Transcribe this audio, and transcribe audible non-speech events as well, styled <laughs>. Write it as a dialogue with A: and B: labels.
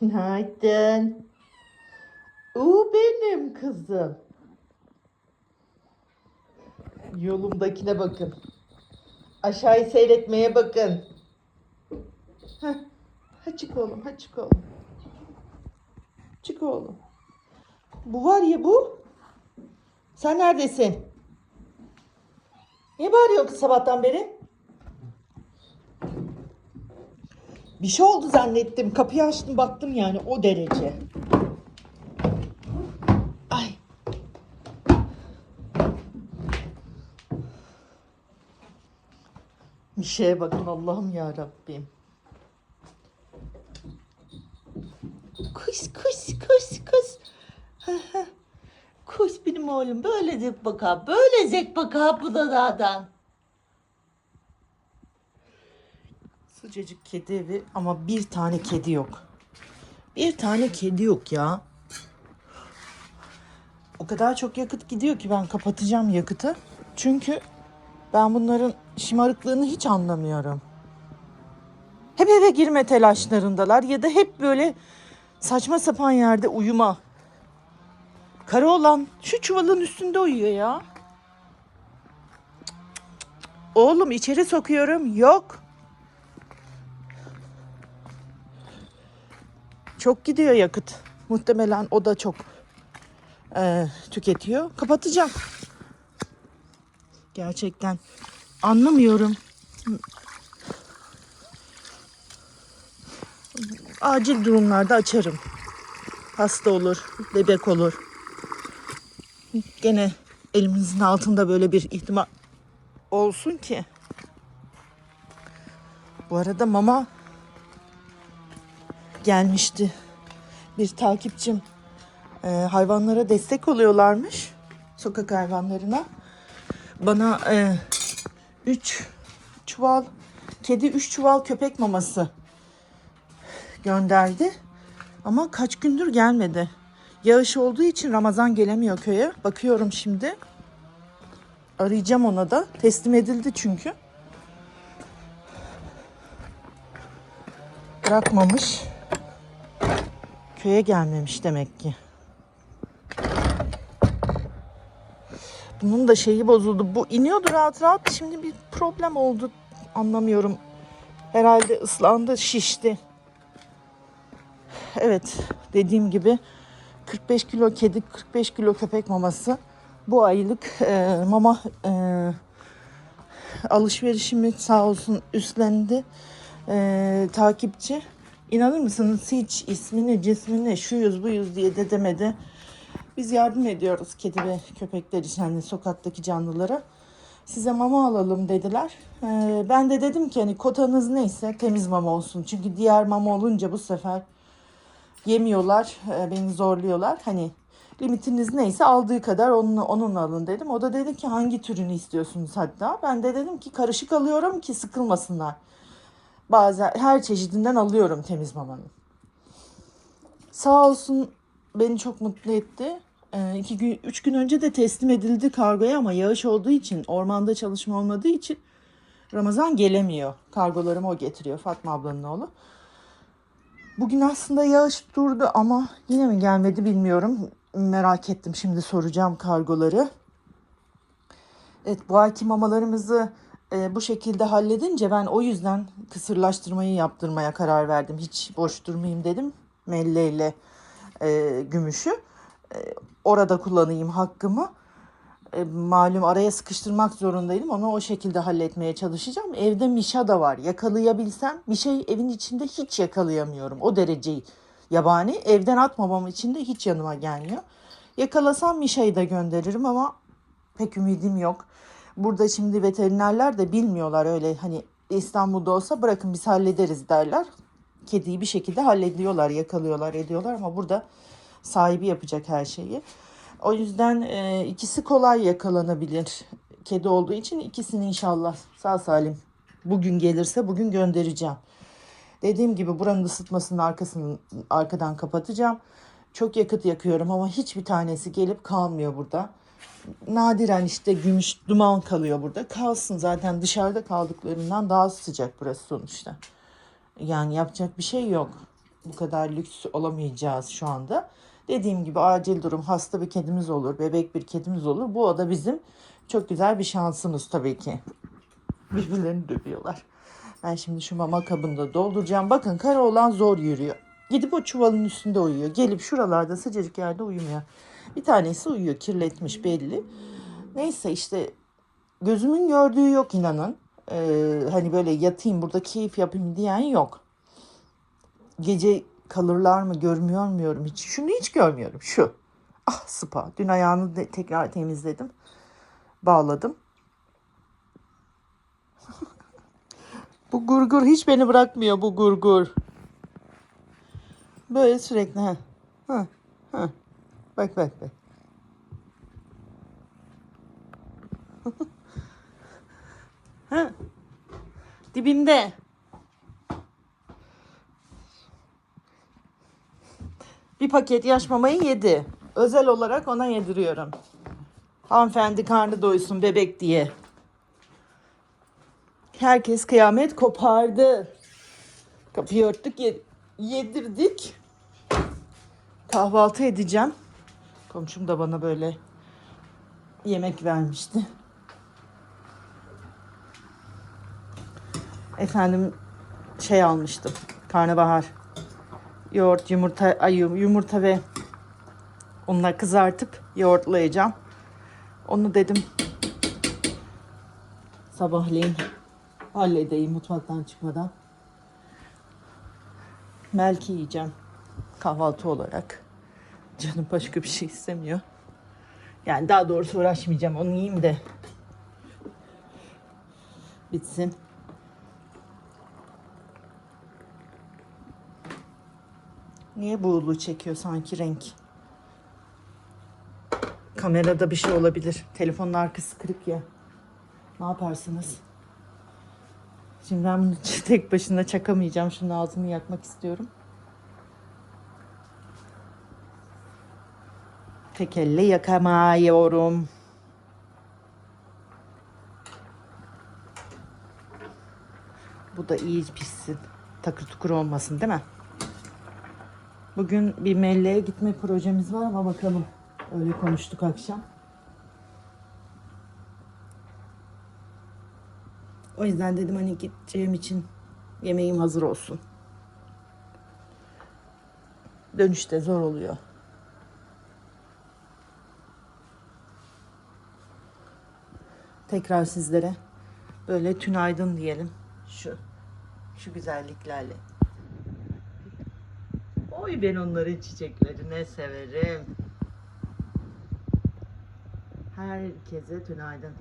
A: Günaydın. U benim kızım. Yolumdakine bakın. Aşağıyı seyretmeye bakın. Heh. Ha çık oğlum, ha çık oğlum. Çık oğlum. Bu var ya bu. Sen neredesin? Niye bağırıyorsun sabahtan beri? Bir şey oldu zannettim. Kapıyı açtım baktım yani o derece. Ay. Bir şeye bakın Allah'ım ya Rabbim. Kuş kuş kuş kuş. kuş benim oğlum böyle zek baka böyle zek baka bu da dağdan. Sıcacık kedi evi ama bir tane kedi yok. Bir tane kedi yok ya. O kadar çok yakıt gidiyor ki ben kapatacağım yakıtı. Çünkü ben bunların şımarıklığını hiç anlamıyorum. Hep eve girme telaşlarındalar ya da hep böyle saçma sapan yerde uyuma. Karı olan şu çuvalın üstünde uyuyor ya. Oğlum içeri sokuyorum. Yok. Çok gidiyor yakıt. Muhtemelen o da çok eee, tüketiyor. Kapatacağım. Gerçekten anlamıyorum. Acil durumlarda açarım. Hasta olur, bebek olur. Gene elimizin altında böyle bir ihtimal olsun ki. Bu arada mama gelmişti. Bir takipçim e, hayvanlara destek oluyorlarmış. Sokak hayvanlarına. Bana 3 çuval kedi 3 çuval köpek maması gönderdi. Ama kaç gündür gelmedi. Yağış olduğu için Ramazan gelemiyor köye. Bakıyorum şimdi. Arayacağım ona da. Teslim edildi çünkü. Bırakmamış. Köye gelmemiş demek ki. Bunun da şeyi bozuldu. Bu iniyordu rahat rahat. Şimdi bir problem oldu. Anlamıyorum. Herhalde ıslandı, şişti. Evet, dediğim gibi 45 kilo kedi, 45 kilo köpek maması. Bu aylık e, mama e, alışverişimi sağ olsun üstlendi e, takipçi. İnanır mısınız hiç ismini, cismini, şuyuz buyuz diye de demedi. Biz yardım ediyoruz kedi ve köpekler için hani sokaktaki canlılara. Size mama alalım dediler. Ee, ben de dedim ki hani kotanız neyse temiz mama olsun. Çünkü diğer mama olunca bu sefer yemiyorlar, e, beni zorluyorlar. Hani limitiniz neyse aldığı kadar onunla, onunla alın dedim. O da dedi ki hangi türünü istiyorsunuz hatta. Ben de dedim ki karışık alıyorum ki sıkılmasınlar. Bazen her çeşidinden alıyorum temiz mamanın. Sağ olsun beni çok mutlu etti. Ee, iki gün, üç gün önce de teslim edildi kargoya ama yağış olduğu için, ormanda çalışma olmadığı için Ramazan gelemiyor. Kargolarımı o getiriyor Fatma ablanın oğlu. Bugün aslında yağış durdu ama yine mi gelmedi bilmiyorum. Merak ettim şimdi soracağım kargoları. Evet bu ayki mamalarımızı e, bu şekilde halledince ben o yüzden kısırlaştırmayı yaptırmaya karar verdim. Hiç boş durmayayım dedim. Melleyle e, gümüşü. E, orada kullanayım hakkımı. E, malum araya sıkıştırmak zorundaydım. Onu o şekilde halletmeye çalışacağım. Evde Mişa da var. Yakalayabilsem şey evin içinde hiç yakalayamıyorum. O derece yabani. Evden atmamam için de hiç yanıma gelmiyor. Yakalasam Mişa'yı da gönderirim ama pek ümidim yok. Burada şimdi veterinerler de bilmiyorlar öyle hani İstanbul'da olsa bırakın biz hallederiz derler. Kediyi bir şekilde hallediyorlar, yakalıyorlar, ediyorlar ama burada sahibi yapacak her şeyi. O yüzden e, ikisi kolay yakalanabilir. Kedi olduğu için ikisini inşallah sağ salim bugün gelirse bugün göndereceğim. Dediğim gibi buranın ısıtmasının arkasını arkadan kapatacağım. Çok yakıt yakıyorum ama hiçbir tanesi gelip kalmıyor burada. Nadiren işte gümüş duman kalıyor burada. Kalsın zaten dışarıda kaldıklarından daha sıcak burası sonuçta. Yani yapacak bir şey yok. Bu kadar lüks olamayacağız şu anda. Dediğim gibi acil durum hasta bir kedimiz olur, bebek bir kedimiz olur. Bu oda bizim çok güzel bir şansımız tabii ki. Birbirlerini dövüyorlar. Ben şimdi şu mama kabını da dolduracağım. Bakın kara olan zor yürüyor. Gidip o çuvalın üstünde uyuyor. Gelip şuralarda sıcacık yerde uyumuyor. Bir tanesi uyuyor kirletmiş belli. Neyse işte gözümün gördüğü yok inanın. Ee, hani böyle yatayım burada keyif yapayım diyen yok. Gece kalırlar mı görmüyorum hiç. Şunu hiç görmüyorum şu. Ah spa. Dün ayağını de tekrar temizledim. Bağladım. <laughs> bu gurgur hiç beni bırakmıyor bu gurgur. Böyle sürekli ha. Ha. Ha. Bak bak bak. <laughs> ha. Dibimde. Bir paket yaş mamayı yedi. Özel olarak ona yediriyorum. Hanımefendi karnı doysun bebek diye. Herkes kıyamet kopardı. Kapıyı örttük, ye- yedirdik. Kahvaltı edeceğim. Komşum da bana böyle yemek vermişti. Efendim şey almıştım. Karnabahar. Yoğurt, yumurta, ay, yumurta ve onunla kızartıp yoğurtlayacağım. Onu dedim sabahleyin halledeyim mutfaktan çıkmadan. Melki yiyeceğim kahvaltı olarak. Canım başka bir şey istemiyor. Yani daha doğrusu uğraşmayacağım. Onu yiyeyim de bitsin. Niye buğulu çekiyor sanki renk? Kamerada bir şey olabilir. Telefonun arkası kırık ya. Ne yaparsınız? Şimdi ben bunu <laughs> tek başına çakamayacağım. Şunun altını yakmak istiyorum. Tek elle yakamıyorum. Bu da iyi pişsin. Takır tukur olmasın değil mi? Bugün bir melleye gitme projemiz var ama bakalım. Öyle konuştuk akşam. O yüzden dedim hani gideceğim için yemeğim hazır olsun. Dönüşte zor oluyor. Tekrar sizlere böyle tünaydın diyelim. Şu şu güzelliklerle. Oy ben onların çiçeklerine severim. Herkese tünaydın.